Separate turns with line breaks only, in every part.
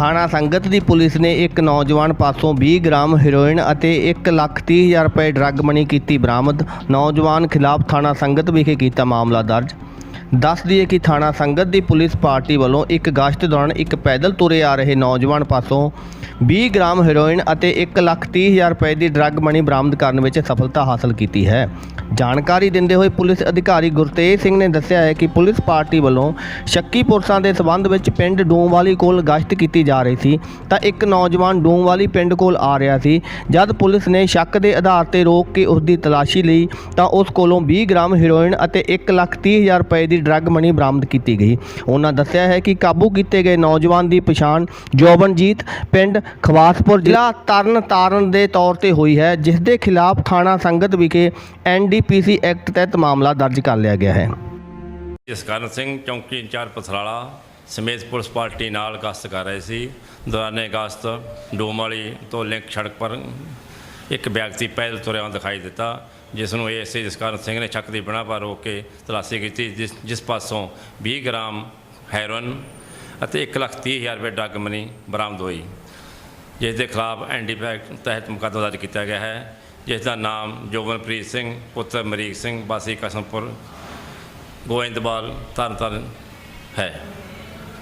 ਥਾਣਾ ਸੰਗਤ ਦੀ ਪੁਲਿਸ ਨੇ ਇੱਕ ਨੌਜਵਾਨ ਪਾਸੋਂ 20 ਗ੍ਰਾਮ ਹੈਰੋਇਨ ਅਤੇ 1 ਲੱਖ 30 ਹਜ਼ਾਰ ਰੁਪਏ ਡਰੱਗ ਮਨੀ ਕੀਤੀ ਬਰਾਮਦ। ਨੌਜਵਾਨ ਖਿਲਾਫ ਥਾਣਾ ਸੰਗਤ ਵਿਖੇ ਕੀਤਾ ਮਾਮਲਾ ਦਰਜ। ਦੱਸ ਦਈਏ ਕਿ ਥਾਣਾ ਸੰਗਤ ਦੀ ਪੁਲਿਸ ਪਾਰਟੀ ਵੱਲੋਂ ਇੱਕ ਗਸ਼ਤ ਦੌਰਾਨ ਇੱਕ ਪੈਦਲ ਤੁਰੇ ਆ ਰਹੇ ਨੌਜਵਾਨ ਪਾਸੋਂ 20 ਗ੍ਰਾਮ ਹੈਰੋਇਨ ਅਤੇ 1 ਲੱਖ 30 ਹਜ਼ਾਰ ਰੁਪਏ ਦੀ ਡਰੱਗ ਮਨੀ ਬਰਾਮਦ ਕਰਨ ਵਿੱਚ ਸਫਲਤਾ ਹਾਸਲ ਕੀਤੀ ਹੈ। ਜਾਣਕਾਰੀ ਦਿੰਦੇ ਹੋਏ ਪੁਲਿਸ ਅਧਿਕਾਰੀ ਗੁਰਤੇਜ ਸਿੰਘ ਨੇ ਦੱਸਿਆ ਹੈ ਕਿ ਪੁਲਿਸ ਪਾਰਟੀ ਵੱਲੋਂ ਸ਼ੱਕੀ ਪੁਰਸਾਂ ਦੇ ਸਬੰਧ ਵਿੱਚ ਪਿੰਡ ਡੂਮਵਾਲੀ ਕੋਲ ਗਸ਼ਤ ਕੀਤੀ ਜਾ ਰਹੀ ਸੀ, ਤਾਂ ਇੱਕ ਨੌਜਵਾਨ ਡੂਮਵਾਲੀ ਪਿੰਡ ਕੋਲ ਆ ਰਿਹਾ ਸੀ। ਜਦ ਪੁਲਿਸ ਨੇ ਸ਼ੱਕ ਦੇ ਆਧਾਰ ਤੇ ਰੋਕ ਕੇ ਉਸ ਦੀ ਤਲਾਸ਼ੀ ਲਈ, ਤਾਂ ਉਸ ਕੋਲੋਂ 20 ਗ੍ਰਾਮ ਹੈਰੋਇਨ ਅਤੇ 1 ਲੱਖ 30 ਹਜ਼ਾਰ ਰੁਪਏ ਦੀ ਡਰੱਗ ਮਨੀ ਬਰਾਮਦ ਕੀਤੀ ਗਈ। ਉਹਨਾਂ ਦੱਸਿਆ ਹੈ ਕਿ ਕਾਬੂ ਕੀਤੇ ਗਏ ਨੌਜਵਾਨ ਦੀ ਪਛਾਣ ਜੋਬਨਜੀਤ, ਪਿੰਡ ਖਵਾਸਪੁਰ ਜ਼ਿਲ੍ਹਾ ਤਰਨ ਤਾਰਨ ਦੇ ਤੌਰ ਤੇ ਹੋਈ ਹੈ ਜਿਸ ਦੇ ਖਿਲਾਫ ਥਾਣਾ ਸੰਗਤ ਵਿਖੇ ਐਨਡੀਪੀਸੀ ਐਕਟ ਤਹਿਤ ਮਾਮਲਾ ਦਰਜ ਕਰ ਲਿਆ ਗਿਆ ਹੈ।
ਜਸਕਰਨ ਸਿੰਘ ਚੌਂਕੀ ਇੰਚਾਰਜ ਪਥਰਾਲਾ ਸਮੇਤ ਪੁਲਿਸ ਪਾਰਟੀ ਨਾਲ ਗਸ਼ਤ ਕਰ ਰਹੇ ਸੀ। ਦੌਰਾਨੇ ਗਸ਼ਤ ਡੋਮ ਵਾਲੀ ਤੋਂ ਲਿੰਕ ਸੜਕ ਪਰ ਇੱਕ ਵਿਅਕਤੀ ਪੈਦਲ ਤੁਰਿਆ ਹੋਇਆ ਦਿਖਾਈ ਦਿੱਤਾ ਜਿਸ ਨੂੰ ਏਐਸਏ ਜਸਕਰਨ ਸਿੰਘ ਨੇ ਚੱਕ ਦੀ ਬਿਨਾਂ ਪਰ ਰੋਕ ਕੇ ਤਲਾਸ਼ੀ ਕੀਤੀ ਜਿਸ ਜਿਸ ਪਾਸੋਂ 20 ਗ੍ਰਾਮ ਹੈਰੋਇਨ ਅਤੇ 1 ਲੱਖ 30 ਹਜ਼ਾਰ ਰੁਪਏ ਡਰੱਗ ਮਨੀ ਬਰਾਮਦ ਹੋਈ। ਜਿਸ ਦੇ ਖਿਲਾਫ ਐਨਡੀਪੀਐਕਟ ਤਹਿਤ ਮੁਕੱਦਮਾ ਦਰਜ ਕੀਤਾ ਗਿਆ ਹੈ ਜਿਸ ਦਾ ਨਾਮ ਜੋਗਨਪ੍ਰੀਤ ਸਿੰਘ ਪੁੱਤਰ ਮਰੀਕ ਸਿੰਘ ਵਾਸੀ ਕਸਮਪੁਰ ਗੋਇੰਦਵਾਲ ਤਰਨ ਤਾਰਨ ਹੈ।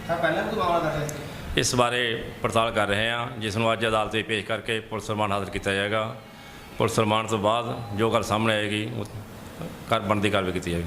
ਤਾਂ ਪਹਿਲਾਂ ਵੀ ਮਾਮਲਾ ਦਰਜ
ਇਸ ਬਾਰੇ ਪੜਤਾਲ ਕਰ ਰਹੇ ਹਾਂ ਜਿਸ ਨੂੰ ਅੱਜ ਅਦਾਲਤ ਵਿੱਚ ਪੇਸ਼ ਕਰਕੇ ਪੁਲਿਸ ਰਿਮਾਂਡ ਹਾਜ਼ਰ ਕੀਤਾ ਜਾਏਗਾ। ਪੁਲਿਸ ਰਿਮਾਂਡ ਤੋਂ ਬਾਅਦ ਜੋ ਗੱਲ ਸਾਹਮਣੇ ਆਏਗੀ ਕਰ ਬਣਦੀ ਕਾਰਵਾਈ ਕੀਤੀ ਜਾਏਗੀ।